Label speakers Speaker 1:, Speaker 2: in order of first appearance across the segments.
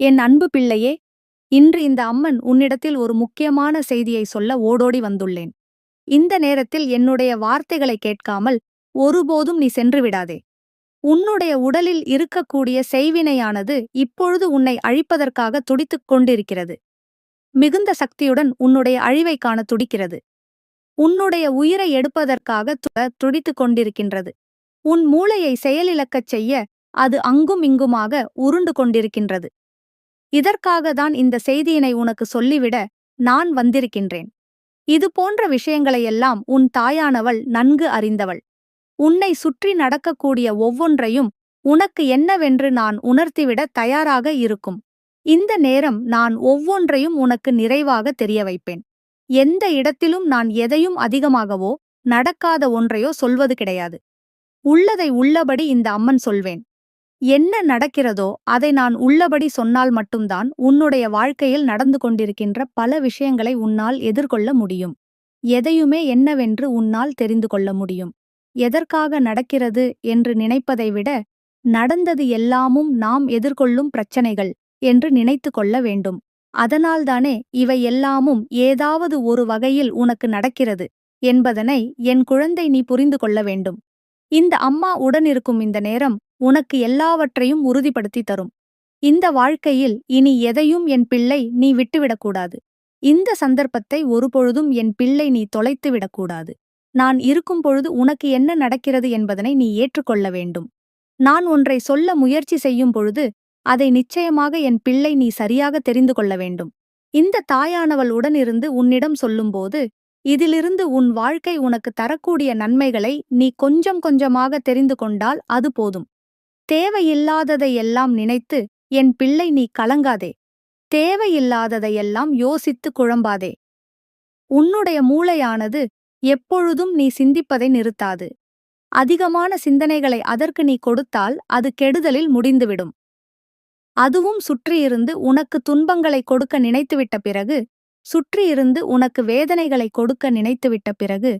Speaker 1: என் அன்பு பிள்ளையே இன்று இந்த அம்மன் உன்னிடத்தில் ஒரு முக்கியமான செய்தியை சொல்ல ஓடோடி வந்துள்ளேன். இந்த நேரத்தில் என்னுடைய வார்த்தைகளை கேட்காமல் ஒருபோதும் நீ சென்று விடாதே. உன்னுடைய உடலில் இருக்கக்கூடிய செய்வினையானது இப்பொழுது உன்னை அழிப்பதற்காக துடித்துக் கொண்டிருக்கிறது. மிகுந்த சக்தியுடன் உன்னுடைய அழிவை காண துடிக்கிறது. உன்னுடைய உயிரை எடுப்பதற்காக துடித்துக் கொண்டிருக்கின்றது. உன் மூளையை செயலிழக்கச் செய்ய அது அங்கும் இங்குமாக உருண்டு கொண்டிருக்கின்றது. இதற்காக தான் இந்த செய்தியினை உனக்கு சொல்லிவிட நான் வந்திருக்கின்றேன். இது போன்ற விஷயங்களையெல்லாம் உன் தாயானவள் நன்கு அறிந்தவள். உன்னை சுற்றி நடக்கக்கூடிய ஒவ்வொன்றையும் உனக்கு என்னவென்று நான் உணர்த்திவிட தயாராக இருக்கும். இந்த நேரம் நான் ஒவ்வொன்றையும் உனக்கு நிறைவாக தெரிய வைப்பேன். எந்த இடத்திலும் நான் எதையும் அதிகமாகவோ நடக்காத ஒன்றையோ சொல்வது கிடையாது. உள்ளதை உள்ளபடி இந்த அம்மன் சொல்வேன். என்ன நடக்கிறதோ அதை நான் உள்ளபடி சொன்னால் மட்டும்தான் உன்னுடைய வாழ்க்கையில் நடந்து கொண்டிருக்கின்ற பல விஷயங்களை உன்னால் எதிர்கொள்ள முடியும். எதையுமே என்னவென்று உன்னால் தெரிந்து கொள்ள முடியும். எதற்காக நடக்கிறது என்று நினைப்பதை விட நடந்தது எல்லாமும் நாம் எதிர்கொள்ளும் பிரச்சனைகள் என்று நினைத்து கொள்ள வேண்டும். அதனால்தானே இவை எல்லாமும் ஏதாவது ஒரு வகையில் உனக்கு நடக்கிறது என்பதனை என் குழந்தை நீ புரிந்து கொள்ள வேண்டும். இந்த அம்மா உடனிருக்கும் இந்த நேரம் உனக்கு எல்லாவற்றையும் உறுதிப்படுத்தி தரும். இந்த வாழ்க்கையில் இனி எதையும் என் பிள்ளை நீ விட்டுவிடக்கூடாது இந்த சந்தர்ப்பத்தை ஒருபொழுதும் என் பிள்ளை நீ தொலைத்து விடக்கூடாது நான் இருக்கும் பொழுது உனக்கு என்ன நடக்கிறது என்பதனை நீ ஏற்றுக்கொள்ள வேண்டும். நான் ஒன்றை சொல்ல முயற்சி செய்யும் பொழுது அதை நிச்சயமாக என் பிள்ளை நீ சரியாக தெரிந்து கொள்ள வேண்டும். இந்த தாயானவள் உடனிருந்து உன்னிடம் சொல்லும்போது இதிலிருந்து உன் வாழ்க்கை உனக்கு தரக்கூடிய நன்மைகளை நீ கொஞ்சம் கொஞ்சமாக தெரிந்து கொண்டால் அது போதும். தேவையில்லாததையெல்லாம் நினைத்து என் பிள்ளை நீ கலங்காதே. தேவையில்லாததையெல்லாம் யோசித்து குழம்பாதே. உன்னுடைய மூளையானது எப்பொழுதும் நீ சிந்திப்பதை நிறுத்தாது. அதிகமான சிந்தனைகளை அதற்கு நீ கொடுத்தால் அது கெடுதலில் முடிந்துவிடும். அதுவும் சுற்றியிருந்து உனக்கு துன்பங்களை கொடுக்க நினைத்துவிட்ட பிறகு சுற்றியிருந்து உனக்கு வேதனைகளை கொடுக்க நினைத்துவிட்ட பிறகு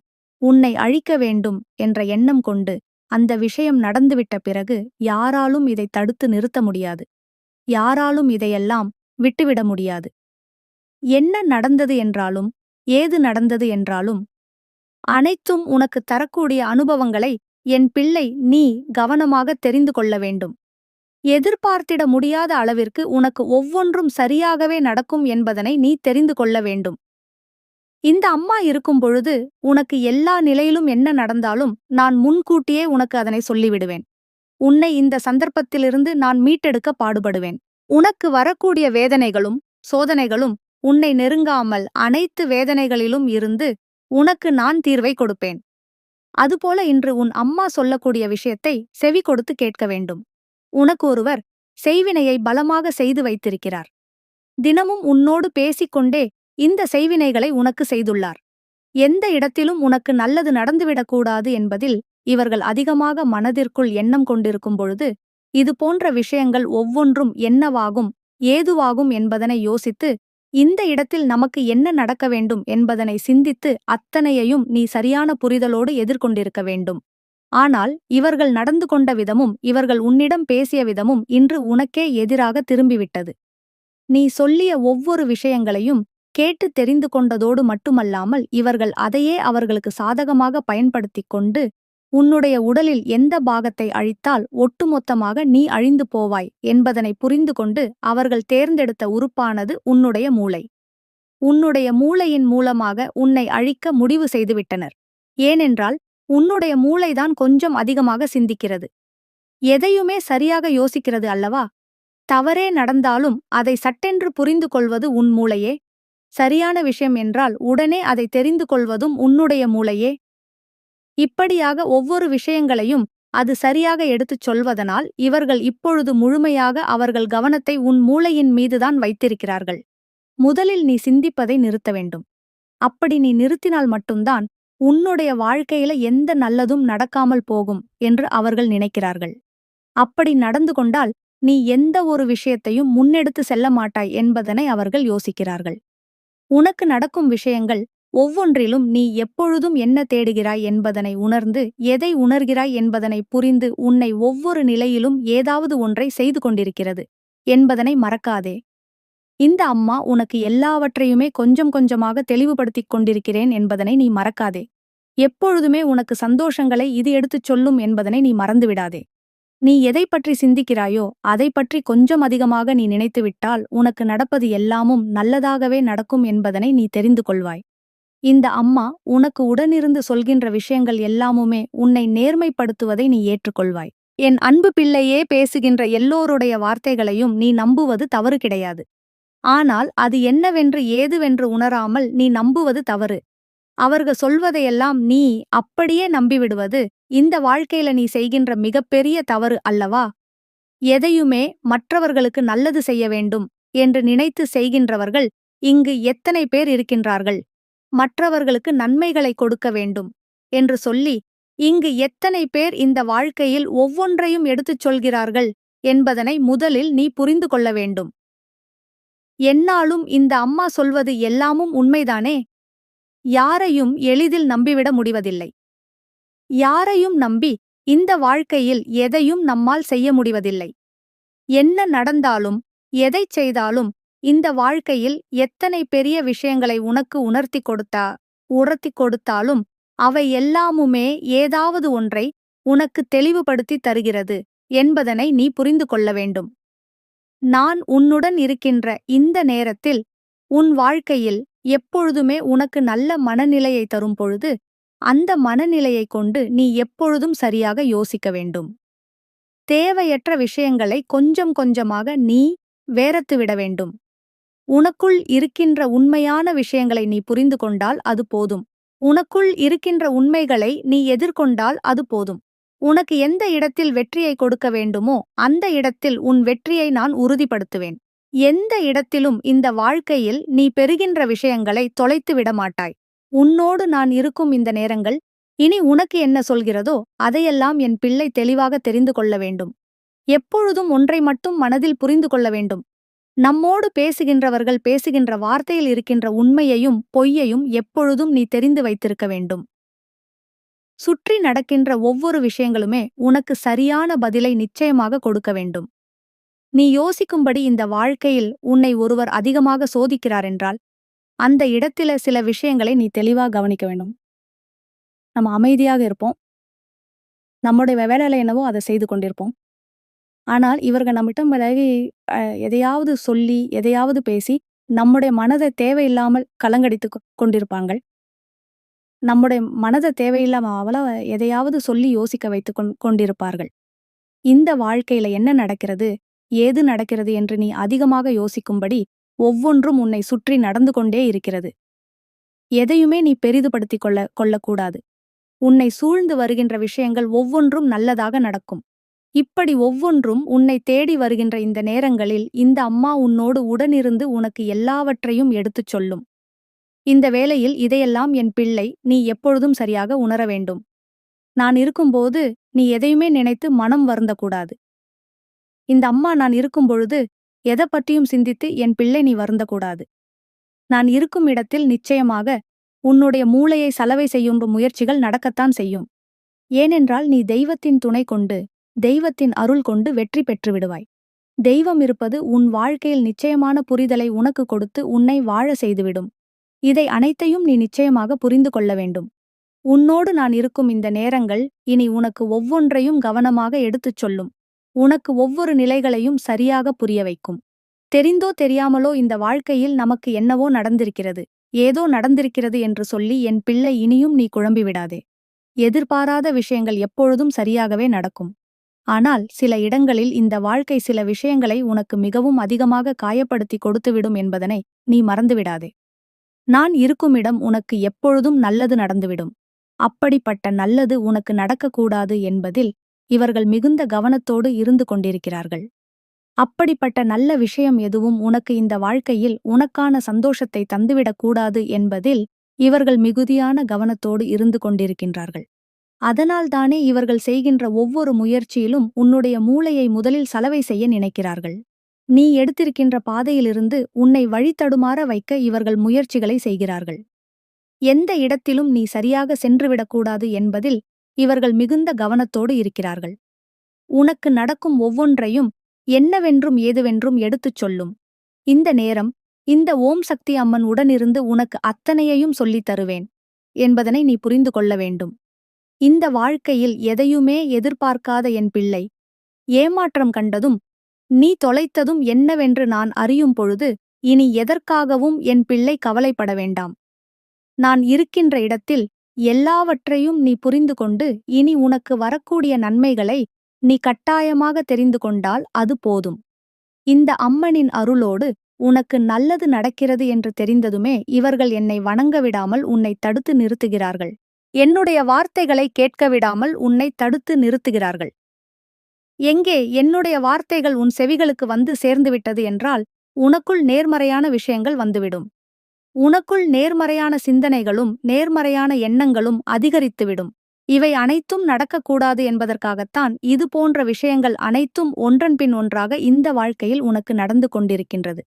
Speaker 1: உன்னை அழிக்க வேண்டும் என்ற எண்ணம் கொண்டு அந்த விஷயம் நடந்துவிட்ட பிறகு யாராலும் இதை தடுத்து நிறுத்த முடியாது. யாராலும் இதையெல்லாம் விட்டுவிட முடியாது. என்ன நடந்தது என்றாலும் ஏது நடந்தது என்றாலும் அனைத்தும் உனக்கு தரக்கூடிய அனுபவங்களை என் பிள்ளை நீ கவனமாக தெரிந்து கொள்ள வேண்டும். எதிர்பார்த்திட முடியாத அளவிற்கு உனக்கு ஒவ்வொன்றும் சரியாகவே நடக்கும் என்பதனை நீ தெரிந்து கொள்ள வேண்டும். இந்த அம்மா இருக்கும் பொழுது உனக்கு எல்லா நிலையிலும் என்ன நடந்தாலும் நான் முன்கூட்டியே உனக்கு அதனை சொல்லிவிடுவேன். உன்னை இந்த சந்தர்ப்பத்திலிருந்து நான் மீட்டெடுக்க பாடுபடுவேன். உனக்கு வரக்கூடிய வேதனைகளும் சோதனைகளும் உன்னை நெருங்காமல் அனைத்து வேதனைகளிலும் இருந்து உனக்கு நான் தீர்வை கொடுப்பேன். அதுபோல இன்று உன் அம்மா சொல்லக்கூடிய விஷயத்தை செவி கொடுத்து கேட்க வேண்டும். உனக்கு ஒருவர் செய்வினையை பலமாக செய்து வைத்திருக்கிறார். தினமும் உன்னோடு பேசிக்கொண்டே இந்த செய்வினைகளை உனக்கு செய்துள்ளார். எந்த இடத்திலும் உனக்கு நல்லது நடந்துவிடக்கூடாது என்பதில் இவர்கள் அதிகமாக மனதிற்குள் எண்ணம் கொண்டிருக்கும் பொழுது இது போன்ற விஷயங்கள் ஒவ்வொன்றும் என்னவாகும் ஏதுவாகும் என்பதனை யோசித்து இந்த இடத்தில் நமக்கு என்ன நடக்க வேண்டும் என்பதனை சிந்தித்து அத்தனையையும் நீ சரியான புரிதலோடு எதிர்கொண்டிருக்க வேண்டும். ஆனால் இவர்கள் நடந்து கொண்ட விதமும் இவர்கள் உன்னிடம் பேசிய விதமும் இன்று உனக்கே எதிராக திரும்பிவிட்டது. நீ சொல்லிய ஒவ்வொரு விஷயங்களையும் கேட்டு தெரிந்து கொண்டதோடு மட்டுமல்லாமல் இவர்கள் அதையே அவர்களுக்கு சாதகமாக பயன்படுத்திக் கொண்டு உன்னுடைய உடலில் எந்த பாகத்தை அழித்தால் ஒட்டுமொத்தமாக நீ அழிந்து போவாய் என்பதனை புரிந்து கொண்டு அவர்கள் தேர்ந்தெடுத்த உறுப்பானது உன்னுடைய மூளை. உன்னுடைய மூளையின் மூலமாக உன்னை அழிக்க முடிவு செய்துவிட்டனர். ஏனென்றால் உன்னுடைய மூளைதான் கொஞ்சம் அதிகமாக சிந்திக்கிறது. எதையுமே சரியாக யோசிக்கிறது அல்லவா? தவறே நடந்தாலும் அதை சட்டென்று புரிந்து கொள்வது உன் மூளையே. சரியான விஷயம் என்றால் உடனே அதை தெரிந்து கொள்வதும் உன்னுடைய மூளையே. இப்படியாக ஒவ்வொரு விஷயங்களையும் அது சரியாக எடுத்துச் சொல்வதனால் இவர்கள் இப்பொழுது முழுமையாக அவர்கள் கவனத்தை உன் மூளையின் மீதுதான் வைத்திருக்கிறார்கள். முதலில் நீ சிந்திப்பதை நிறுத்த வேண்டும். அப்படி நீ நிறுத்தினால் மட்டும்தான் உன்னுடைய வாழ்க்கையில எந்த நல்லதும் நடக்காமல் போகும் என்று அவர்கள் நினைக்கிறார்கள். அப்படி நடந்து கொண்டால் நீ எந்த ஒரு விஷயத்தையும் முன்னெடுத்து செல்ல மாட்டாய் என்பதனை அவர்கள் யோசிக்கிறார்கள். உனக்கு நடக்கும் விஷயங்கள் ஒவ்வொன்றிலும் நீ எப்பொழுதும் என்ன தேடுகிறாய் என்பதனை உணர்ந்து எதை உணர்கிறாய் என்பதனை புரிந்து உன்னை ஒவ்வொரு நிலையிலும் ஏதாவது ஒன்றை செய்து கொண்டிருக்கிறது என்பதனை மறக்காதே. இந்த அம்மா உனக்கு எல்லாவற்றையுமே கொஞ்சம் கொஞ்சமாக தெளிவுபடுத்திக் கொண்டிருக்கிறேன் என்பதனை நீ மறக்காதே. எப்பொழுதுமே உனக்கு சந்தோஷங்களை இது எடுத்துச் சொல்லும் என்பதனை நீ மறந்துவிடாதே. நீ எதை பற்றி சிந்திக்கிறாயோ அதை பற்றி கொஞ்சம் அதிகமாக நீ நினைத்துவிட்டால் உனக்கு நடப்பது எல்லாமும் நல்லதாகவே நடக்கும் என்பதனை நீ தெரிந்து கொள்வாய். இந்த அம்மா உனக்கு உடனிருந்து சொல்கின்ற விஷயங்கள் எல்லாமுமே உன்னை நேர்மைப்படுத்துவதை நீ ஏற்றுக்கொள்வாய். என் அன்பு பிள்ளையே பேசுகின்ற எல்லோருடைய வார்த்தைகளையும் நீ நம்புவது தவறு கிடையாது. ஆனால் அது என்னவென்று ஏதுவென்று உணராமல் நீ நம்புவது தவறு. அவர்கள் சொல்வதையெல்லாம் நீ அப்படியே நம்பிவிடுவது. இந்த வாழ்க்கையில நீ செய்கின்ற மிகப்பெரிய தவறு அல்லவா? எதையுமே மற்றவர்களுக்கு நல்லது செய்ய வேண்டும் என்று நினைத்து செய்கின்றவர்கள் இங்கு எத்தனை பேர் இருக்கின்றார்கள்? மற்றவர்களுக்கு நன்மைகளை கொடுக்க வேண்டும் என்று சொல்லி இங்கு எத்தனை பேர் இந்த வாழ்க்கையில் ஒவ்வொன்றையும் எடுத்துச் சொல்கிறார்கள் என்பதனை முதலில் நீ புரிந்து கொள்ள வேண்டும். என்னாலும் இந்த அம்மா சொல்வது எல்லாமும் உண்மைதானே? யாரையும் எளிதில் நம்பிவிட முடிவதில்லை. யாரையும் நம்பி இந்த வாழ்க்கையில் எதையும் நம்மால் செய்ய முடிவதில்லை. என்ன நடந்தாலும் எதைச் செய்தாலும் இந்த வாழ்க்கையில் எத்தனை பெரிய விஷயங்களை உனக்கு உணர்த்தி கொடுத்தா உணர்த்தி கொடுத்தாலும் அவை எல்லாமுமே ஏதாவது ஒன்றை உனக்கு தெளிவுபடுத்தி தருகிறது என்பதனை நீ புரிந்து கொள்ள வேண்டும். நான் உன்னுடன் இருக்கின்ற இந்த நேரத்தில் உன் வாழ்க்கையில் எப்பொழுதுமே உனக்கு நல்ல மனநிலையை தரும் பொழுது அந்த மனநிலையைக் கொண்டு நீ எப்பொழுதும் சரியாக யோசிக்க வேண்டும். தேவையற்ற விஷயங்களை கொஞ்சம் கொஞ்சமாக நீ வேரத்துவிட வேண்டும். உனக்குள் இருக்கின்ற உண்மையான விஷயங்களை நீ புரிந்து கொண்டால் அது போதும். உனக்குள் இருக்கின்ற உண்மைகளை நீ எதிர்கொண்டால் அது போதும். உனக்கு எந்த இடத்தில் வெற்றியை கொடுக்க வேண்டுமோ அந்த இடத்தில் உன் வெற்றியை நான் உறுதிப்படுத்துவேன். எந்த இடத்திலும் இந்த வாழ்க்கையில் நீ பெறுகின்ற விஷயங்களை தொலைத்து விட மாட்டாய். உன்னோடு நான் இருக்கும் இந்த நேரங்கள் இனி உனக்கு என்ன சொல்கிறதோ அதையெல்லாம் என் பிள்ளை தெளிவாக தெரிந்து கொள்ள வேண்டும். எப்பொழுதும் ஒன்றை மட்டும் மனதில் புரிந்து கொள்ள வேண்டும். நம்மோடு பேசுகின்றவர்கள் பேசுகின்ற வார்த்தையில் இருக்கின்ற உண்மையையும் பொய்யையும் எப்பொழுதும் நீ தெரிந்து வைத்திருக்க வேண்டும். சுற்றி நடக்கின்ற ஒவ்வொரு விஷயங்களுமே உனக்கு சரியான பதிலை நிச்சயமாக கொடுக்க வேண்டும். நீ யோசிக்கும்படி இந்த வாழ்க்கையில் உன்னை ஒருவர் அதிகமாக சோதிக்கிறார் என்றால் அந்த இடத்துல சில விஷயங்களை நீ தெளிவாக கவனிக்க வேண்டும். நம்ம அமைதியாக இருப்போம். நம்முடைய வேலையில என்னவோ அதை செய்து கொண்டிருப்போம். ஆனால் இவர்கள் நம்மிடம் விலகி எதையாவது சொல்லி எதையாவது பேசி நம்முடைய மனதை தேவையில்லாமல் கலங்கடித்து கொண்டிருப்பாங்கள் நம்முடைய மனதை தேவையில்லாமல் அவ்வளவு எதையாவது சொல்லி யோசிக்க வைத்து கொண்டிருப்பார்கள். இந்த வாழ்க்கையில என்ன நடக்கிறது? ஏது நடக்கிறது என்று நீ அதிகமாக யோசிக்கும்படி ஒவ்வொன்றும் உன்னை சுற்றி நடந்து கொண்டே இருக்கிறது. எதையுமே நீ பெரிதுபடுத்திக் கொள்ள கொள்ளக்கூடாது. உன்னை சூழ்ந்து வருகின்ற விஷயங்கள் ஒவ்வொன்றும் நல்லதாக நடக்கும். இப்படி ஒவ்வொன்றும் உன்னை தேடி வருகின்ற இந்த நேரங்களில் இந்த அம்மா உன்னோடு உடனிருந்து உனக்கு எல்லாவற்றையும் எடுத்துச் சொல்லும். இந்த வேளையில் இதையெல்லாம் என் பிள்ளை நீ எப்பொழுதும் சரியாக உணர வேண்டும். நான் இருக்கும்போது நீ எதையுமே நினைத்து மனம் வருந்தக்கூடாது. இந்த அம்மா நான் இருக்கும் பொழுது எதை பற்றியும் சிந்தித்து என் பிள்ளை நீ வருந்தக்கூடாது. நான் இருக்கும் இடத்தில் நிச்சயமாக உன்னுடைய மூளையை சலவை செய்யும் முயற்சிகள் நடக்கத்தான் செய்யும். ஏனென்றால் நீ தெய்வத்தின் துணை கொண்டு தெய்வத்தின் அருள் கொண்டு வெற்றி பெற்று விடுவாய். தெய்வம் இருப்பது உன் வாழ்க்கையில் நிச்சயமான புரிதலை உனக்கு கொடுத்து உன்னை வாழ செய்துவிடும். இதை அனைத்தையும் நீ நிச்சயமாக புரிந்து கொள்ள வேண்டும். உன்னோடு நான் இருக்கும் இந்த நேரங்கள் இனி உனக்கு ஒவ்வொன்றையும் கவனமாக எடுத்துச் சொல்லும். உனக்கு ஒவ்வொரு நிலைகளையும் சரியாக புரிய வைக்கும். தெரிந்தோ தெரியாமலோ இந்த வாழ்க்கையில் நமக்கு என்னவோ நடந்திருக்கிறது. ஏதோ நடந்திருக்கிறது என்று சொல்லி என் பிள்ளை இனியும் நீ குழம்பிவிடாதே எதிர்பாராத விஷயங்கள் எப்பொழுதும் சரியாகவே நடக்கும். ஆனால் சில இடங்களில் இந்த வாழ்க்கை சில விஷயங்களை உனக்கு மிகவும் அதிகமாக காயப்படுத்தி கொடுத்துவிடும் என்பதனை நீ மறந்துவிடாதே நான் இருக்குமிடம் உனக்கு எப்பொழுதும் நல்லது நடந்துவிடும். அப்படிப்பட்ட நல்லது உனக்கு நடக்கக்கூடாது என்பதில் இவர்கள் மிகுந்த கவனத்தோடு இருந்து கொண்டிருக்கிறார்கள். அப்படிப்பட்ட நல்ல விஷயம் எதுவும் உனக்கு இந்த வாழ்க்கையில் உனக்கான சந்தோஷத்தை தந்துவிடக்கூடாது என்பதில் இவர்கள் மிகுதியான கவனத்தோடு இருந்து கொண்டிருக்கின்றார்கள். அதனால்தானே இவர்கள் செய்கின்ற ஒவ்வொரு முயற்சியிலும் உன்னுடைய மூளையை முதலில் சலவை செய்ய நினைக்கிறார்கள். நீ எடுத்திருக்கின்ற பாதையிலிருந்து உன்னை வழித்தடுமாற வைக்க இவர்கள் முயற்சிகளை செய்கிறார்கள். எந்த இடத்திலும் நீ சரியாக சென்றுவிடக்கூடாது என்பதில் இவர்கள் மிகுந்த கவனத்தோடு இருக்கிறார்கள். உனக்கு நடக்கும் ஒவ்வொன்றையும் என்னவென்றும் ஏதுவென்றும் எடுத்துச் சொல்லும். இந்த நேரம் இந்த ஓம் சக்தி அம்மன் உடனிருந்து உனக்கு அத்தனையையும் சொல்லித் தருவேன் என்பதனை நீ புரிந்து கொள்ள வேண்டும். இந்த வாழ்க்கையில் எதையுமே எதிர்பார்க்காத என் பிள்ளை ஏமாற்றம் கண்டதும் நீ தொலைத்ததும் என்னவென்று நான் அறியும் பொழுது இனி எதற்காகவும் என் பிள்ளை கவலைப்பட வேண்டாம். நான் இருக்கின்ற இடத்தில் எல்லாவற்றையும் நீ புரிந்து கொண்டு இனி உனக்கு வரக்கூடிய நன்மைகளை நீ கட்டாயமாக தெரிந்து கொண்டால் அது போதும். இந்த அம்மனின் அருளோடு உனக்கு நல்லது நடக்கிறது என்று தெரிந்ததுமே இவர்கள் என்னை வணங்க விடாமல் உன்னை தடுத்து நிறுத்துகிறார்கள். என்னுடைய வார்த்தைகளை கேட்க விடாமல் உன்னை தடுத்து நிறுத்துகிறார்கள். எங்கே என்னுடைய வார்த்தைகள் உன் செவிகளுக்கு வந்து சேர்ந்துவிட்டது என்றால் உனக்குள் நேர்மறையான விஷயங்கள் வந்துவிடும். உனக்குள் நேர்மறையான சிந்தனைகளும் நேர்மறையான எண்ணங்களும் அதிகரித்துவிடும். இவை அனைத்தும் நடக்கக்கூடாது என்பதற்காகத்தான் இது போன்ற விஷயங்கள் அனைத்தும் ஒன்றன் பின் ஒன்றாக இந்த வாழ்க்கையில் உனக்கு நடந்து கொண்டிருக்கின்றது.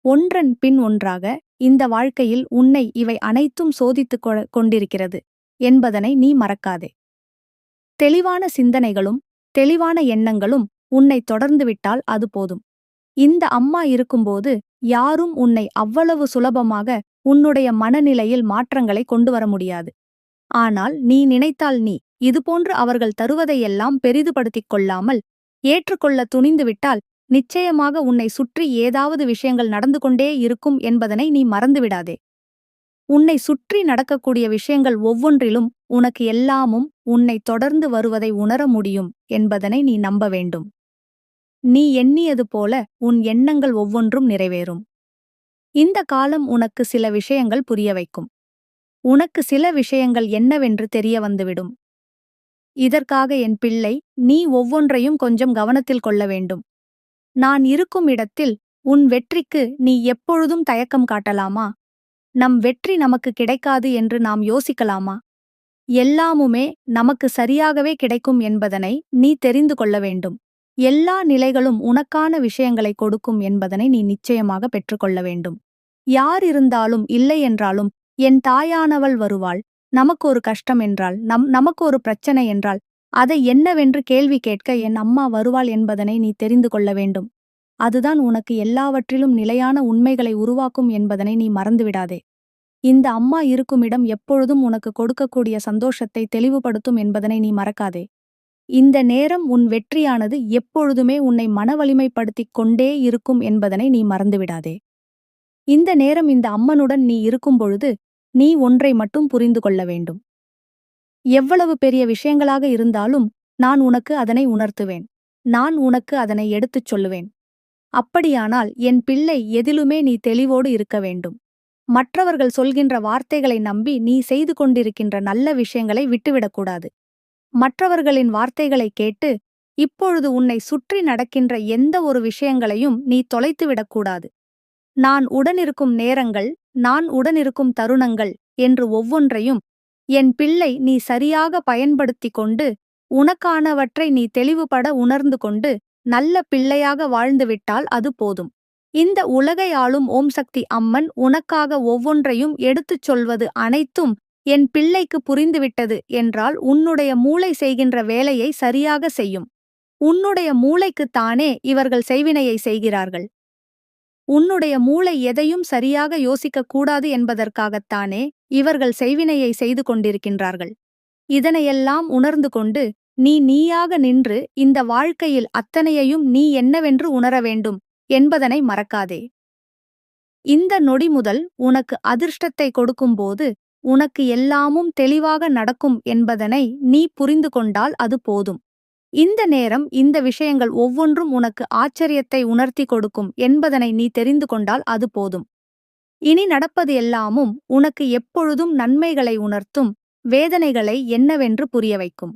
Speaker 1: ஒன்றன் பின் ஒன்றாக இந்த வாழ்க்கையில் உன்னை இவை அனைத்தும் சோதித்துக் கொ- கொண்டிருக்கிறது என்பதனை நீ மறக்காதே. தெளிவான சிந்தனைகளும் தெளிவான எண்ணங்களும் உன்னை தொடர்ந்துவிட்டால் அது போதும். இந்த அம்மா இருக்கும்போது யாரும் உன்னை அவ்வளவு சுலபமாக உன்னுடைய மனநிலையில் மாற்றங்களை கொண்டு வர முடியாது. ஆனால் நீ நினைத்தால் நீ இதுபோன்று அவர்கள் தருவதையெல்லாம் பெரிதுபடுத்திக் கொள்ளாமல் ஏற்றுக்கொள்ள துணிந்துவிட்டால் நிச்சயமாக உன்னை சுற்றி ஏதாவது விஷயங்கள் நடந்து கொண்டே இருக்கும் என்பதனை நீ மறந்துவிடாதே. உன்னை சுற்றி நடக்கக்கூடிய விஷயங்கள் ஒவ்வொன்றிலும் உனக்கு எல்லாமும் உன்னை தொடர்ந்து வருவதை உணர முடியும் என்பதனை நீ நம்ப வேண்டும். நீ எண்ணியது போல உன் எண்ணங்கள் ஒவ்வொன்றும் நிறைவேறும். இந்த காலம் உனக்கு சில விஷயங்கள் புரிய வைக்கும். உனக்கு சில விஷயங்கள் என்னவென்று தெரிய வந்துவிடும். இதற்காக என் பிள்ளை நீ ஒவ்வொன்றையும் கொஞ்சம் கவனத்தில் கொள்ள வேண்டும். நான் இருக்கும் இடத்தில் உன் வெற்றிக்கு நீ எப்பொழுதும் தயக்கம் காட்டலாமா? நம் வெற்றி நமக்கு கிடைக்காது என்று நாம் யோசிக்கலாமா? எல்லாமுமே நமக்கு சரியாகவே கிடைக்கும் என்பதனை நீ தெரிந்து கொள்ள வேண்டும். எல்லா நிலைகளும் உனக்கான விஷயங்களை கொடுக்கும் என்பதனை நீ நிச்சயமாக பெற்றுக்கொள்ள வேண்டும். யார் இருந்தாலும் இல்லை என்றாலும் என் தாயானவள் வருவாள். நமக்கு ஒரு கஷ்டம் என்றால் நம் நமக்கு ஒரு பிரச்சனை என்றால் அதை என்னவென்று கேள்வி கேட்க என் அம்மா வருவாள் என்பதனை நீ தெரிந்து கொள்ள வேண்டும். அதுதான் உனக்கு எல்லாவற்றிலும் நிலையான உண்மைகளை உருவாக்கும் என்பதனை நீ மறந்துவிடாதே. இந்த அம்மா இருக்குமிடம் எப்பொழுதும் உனக்கு கொடுக்கக்கூடிய சந்தோஷத்தை தெளிவுபடுத்தும் என்பதனை நீ மறக்காதே. இந்த நேரம் உன் வெற்றியானது எப்பொழுதுமே உன்னை மனவலிமைப்படுத்திக் கொண்டே இருக்கும் என்பதனை நீ மறந்துவிடாதே. இந்த நேரம் இந்த அம்மனுடன் நீ இருக்கும் பொழுது நீ ஒன்றை மட்டும் புரிந்து கொள்ள வேண்டும். எவ்வளவு பெரிய விஷயங்களாக இருந்தாலும் நான் உனக்கு அதனை உணர்த்துவேன். நான் உனக்கு அதனை எடுத்துச் சொல்லுவேன். அப்படியானால் என் பிள்ளை எதிலுமே நீ தெளிவோடு இருக்க வேண்டும். மற்றவர்கள் சொல்கின்ற வார்த்தைகளை நம்பி நீ செய்து கொண்டிருக்கின்ற நல்ல விஷயங்களை விட்டுவிடக்கூடாது மற்றவர்களின் வார்த்தைகளை கேட்டு இப்பொழுது உன்னை சுற்றி நடக்கின்ற எந்த ஒரு விஷயங்களையும் நீ தொலைத்துவிடக்கூடாது நான் உடனிருக்கும் நேரங்கள் நான் உடனிருக்கும் தருணங்கள் என்று ஒவ்வொன்றையும் என் பிள்ளை நீ சரியாக பயன்படுத்திக் கொண்டு உனக்கானவற்றை நீ தெளிவுபட உணர்ந்து கொண்டு நல்ல பிள்ளையாக வாழ்ந்துவிட்டால் அது போதும். இந்த உலகை ஆளும் ஓம் சக்தி அம்மன் உனக்காக ஒவ்வொன்றையும் எடுத்துச் சொல்வது அனைத்தும் என் பிள்ளைக்கு புரிந்துவிட்டது என்றால் உன்னுடைய மூளை செய்கின்ற வேலையை சரியாக செய்யும். உன்னுடைய மூளைக்குத்தானே இவர்கள் செய்வினையை செய்கிறார்கள். உன்னுடைய மூளை எதையும் சரியாக யோசிக்கக் கூடாது என்பதற்காகத்தானே இவர்கள் செய்வினையை செய்து கொண்டிருக்கின்றார்கள். இதனையெல்லாம் உணர்ந்து கொண்டு நீ நீயாக நின்று இந்த வாழ்க்கையில் அத்தனையையும் நீ என்னவென்று உணர வேண்டும் என்பதனை மறக்காதே. இந்த நொடி முதல் உனக்கு அதிர்ஷ்டத்தை கொடுக்கும்போது உனக்கு எல்லாமும் தெளிவாக நடக்கும் என்பதனை நீ புரிந்து கொண்டால் அது போதும். இந்த நேரம் இந்த விஷயங்கள் ஒவ்வொன்றும் உனக்கு ஆச்சரியத்தை உணர்த்தி கொடுக்கும் என்பதனை நீ தெரிந்து கொண்டால் அது போதும். இனி நடப்பது எல்லாமும் உனக்கு எப்பொழுதும் நன்மைகளை உணர்த்தும் வேதனைகளை என்னவென்று புரிய வைக்கும்.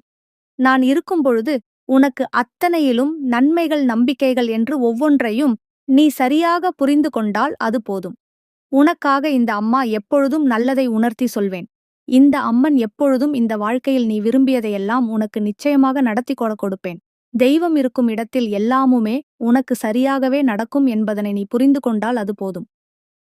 Speaker 1: நான் இருக்கும் பொழுது உனக்கு அத்தனையிலும் நன்மைகள் நம்பிக்கைகள் என்று ஒவ்வொன்றையும் நீ சரியாக புரிந்து கொண்டால் அது போதும். உனக்காக இந்த அம்மா எப்பொழுதும் நல்லதை உணர்த்தி சொல்வேன். இந்த அம்மன் எப்பொழுதும் இந்த வாழ்க்கையில் நீ விரும்பியதையெல்லாம் உனக்கு நிச்சயமாக நடத்தி கொட கொடுப்பேன். தெய்வம் இருக்கும் இடத்தில் எல்லாமுமே உனக்கு சரியாகவே நடக்கும் என்பதனை நீ புரிந்து கொண்டால் அது போதும்.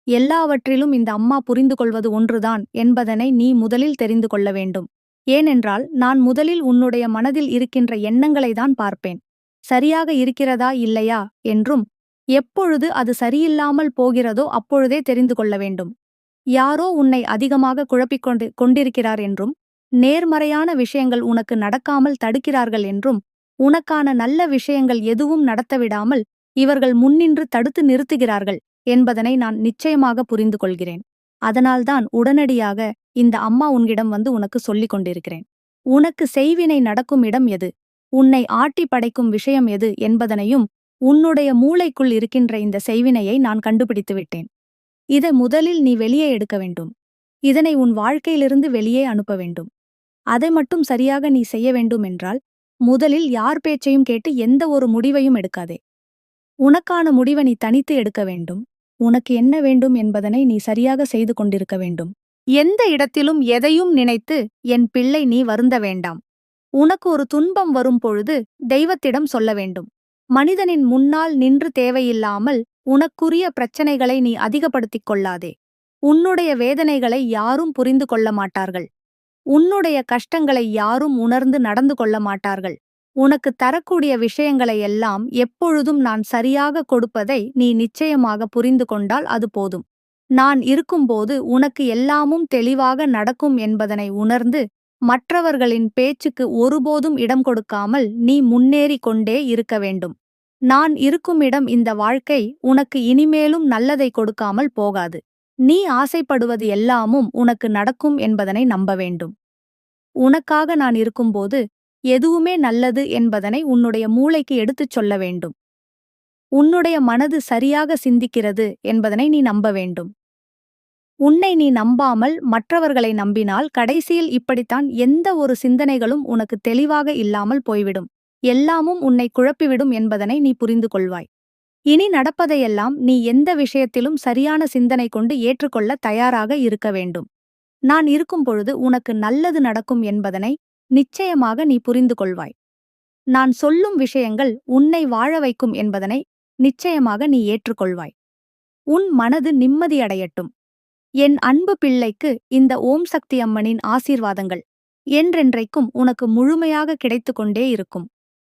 Speaker 1: எல்லாவற்றிலும் இந்த அம்மா புரிந்து கொள்வது ஒன்றுதான் என்பதனை நீ முதலில் தெரிந்து கொள்ள வேண்டும். ஏனென்றால் நான் முதலில் உன்னுடைய மனதில் இருக்கின்ற எண்ணங்களை தான் பார்ப்பேன். சரியாக இருக்கிறதா இல்லையா என்றும் எப்பொழுது அது சரியில்லாமல் போகிறதோ அப்பொழுதே தெரிந்து கொள்ள வேண்டும். யாரோ உன்னை அதிகமாக குழப்பிக் கொண்டு கொண்டிருக்கிறார் என்றும் நேர்மறையான விஷயங்கள் உனக்கு நடக்காமல் தடுக்கிறார்கள் என்றும் உனக்கான நல்ல விஷயங்கள் எதுவும் நடத்தவிடாமல் இவர்கள் முன்னின்று தடுத்து நிறுத்துகிறார்கள் என்பதனை நான் நிச்சயமாக புரிந்து கொள்கிறேன். அதனால்தான் உடனடியாக இந்த அம்மா உன்னிடம் வந்து உனக்கு சொல்லிக் கொண்டிருக்கிறேன். உனக்கு செய்வினை நடக்கும் இடம் எது? உன்னை ஆட்டி படைக்கும் விஷயம் எது என்பதனையும் உன்னுடைய மூளைக்குள் இருக்கின்ற இந்த செய்வினையை நான் கண்டுபிடித்து விட்டேன் இதை முதலில் நீ வெளியே எடுக்க வேண்டும். இதனை உன் வாழ்க்கையிலிருந்து வெளியே அனுப்ப வேண்டும். அதை மட்டும் சரியாக நீ செய்ய வேண்டும் என்றால் முதலில் யார் பேச்சையும் கேட்டு எந்த ஒரு முடிவையும் எடுக்காதே. உனக்கான முடிவை நீ தனித்து எடுக்க வேண்டும். உனக்கு என்ன வேண்டும் என்பதனை நீ சரியாக செய்து கொண்டிருக்க வேண்டும். எந்த இடத்திலும் எதையும் நினைத்து என் பிள்ளை நீ வருந்த வேண்டாம். உனக்கு ஒரு துன்பம் வரும் பொழுது தெய்வத்திடம் சொல்ல வேண்டும். மனிதனின் முன்னால் நின்று தேவையில்லாமல் உனக்குரிய பிரச்சனைகளை நீ அதிகப்படுத்திக் கொள்ளாதே. உன்னுடைய வேதனைகளை யாரும் புரிந்து கொள்ள மாட்டார்கள். உன்னுடைய கஷ்டங்களை யாரும் உணர்ந்து நடந்து கொள்ள மாட்டார்கள். உனக்கு தரக்கூடிய விஷயங்களை எல்லாம் எப்பொழுதும் நான் சரியாக கொடுப்பதை நீ நிச்சயமாக புரிந்து கொண்டால் அது போதும். நான் இருக்கும்போது உனக்கு எல்லாமும் தெளிவாக நடக்கும் என்பதனை உணர்ந்து மற்றவர்களின் பேச்சுக்கு ஒருபோதும் இடம் கொடுக்காமல் நீ முன்னேறிக் கொண்டே இருக்க வேண்டும். நான் இருக்கும் இடம் இந்த வாழ்க்கை உனக்கு இனிமேலும் நல்லதை கொடுக்காமல் போகாது. நீ ஆசைப்படுவது எல்லாமும் உனக்கு நடக்கும் என்பதனை நம்ப வேண்டும். உனக்காக நான் இருக்கும்போது எதுவுமே நல்லது என்பதனை உன்னுடைய மூளைக்கு எடுத்துச் சொல்ல வேண்டும். உன்னுடைய மனது சரியாக சிந்திக்கிறது என்பதனை நீ நம்ப வேண்டும். உன்னை நீ நம்பாமல் மற்றவர்களை நம்பினால் கடைசியில் இப்படித்தான் எந்த ஒரு சிந்தனைகளும் உனக்கு தெளிவாக இல்லாமல் போய்விடும். எல்லாமும் உன்னை குழப்பிவிடும் என்பதனை நீ புரிந்து கொள்வாய். இனி நடப்பதையெல்லாம் நீ எந்த விஷயத்திலும் சரியான சிந்தனை கொண்டு ஏற்றுக்கொள்ள தயாராக இருக்க வேண்டும். நான் இருக்கும் பொழுது உனக்கு நல்லது நடக்கும் என்பதனை நிச்சயமாக நீ புரிந்து கொள்வாய். நான் சொல்லும் விஷயங்கள் உன்னை வாழ வைக்கும் என்பதனை நிச்சயமாக நீ ஏற்றுக்கொள்வாய். உன் மனது நிம்மதியடையட்டும் என் அன்பு பிள்ளைக்கு இந்த ஓம் சக்தி அம்மனின் ஆசீர்வாதங்கள் என்றென்றைக்கும் உனக்கு முழுமையாக கிடைத்து கொண்டே இருக்கும்.